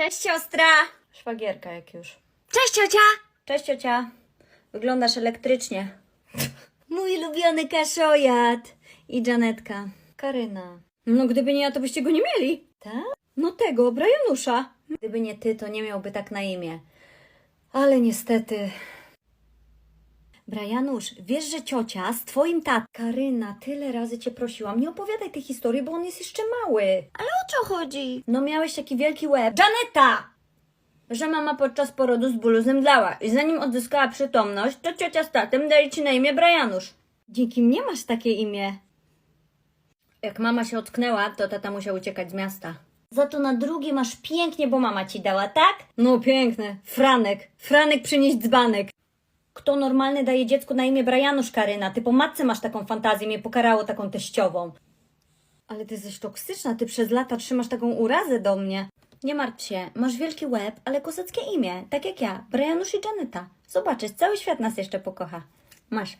Cześć siostra! Szwagierka jak już. Cześć ciocia! Cześć ciocia. Wyglądasz elektrycznie. Mój ulubiony kaszojat! I Janetka. Karyna. No gdyby nie ja, to byście go nie mieli. Tak? No tego, Brianusza. Gdyby nie ty, to nie miałby tak na imię. Ale niestety. Brianusz, wiesz, że ciocia z twoim tatą... Karyna, tyle razy cię prosiłam, nie opowiadaj tej historii, bo on jest jeszcze mały. Ale o co chodzi? No miałeś taki wielki łeb. Janeta! Że mama podczas porodu z bólu zemdlała i zanim odzyskała przytomność, to ciocia z tatem dali ci na imię Brianusz. Dzięki mnie masz takie imię. Jak mama się ocknęła, to tata musiał uciekać z miasta. Za to na drugie masz pięknie, bo mama ci dała, tak? No piękne. Franek. Franek przynieść dzbanek. Kto normalny daje dziecku na imię Brianusz Karyna? Ty po matce masz taką fantazję, mnie pokarało taką teściową. Ale ty jesteś toksyczna, ty przez lata trzymasz taką urazę do mnie. Nie martw się, masz wielki łeb, ale kozackie imię, tak jak ja, Brianusz i Janeta. Zobaczysz, cały świat nas jeszcze pokocha. Masz,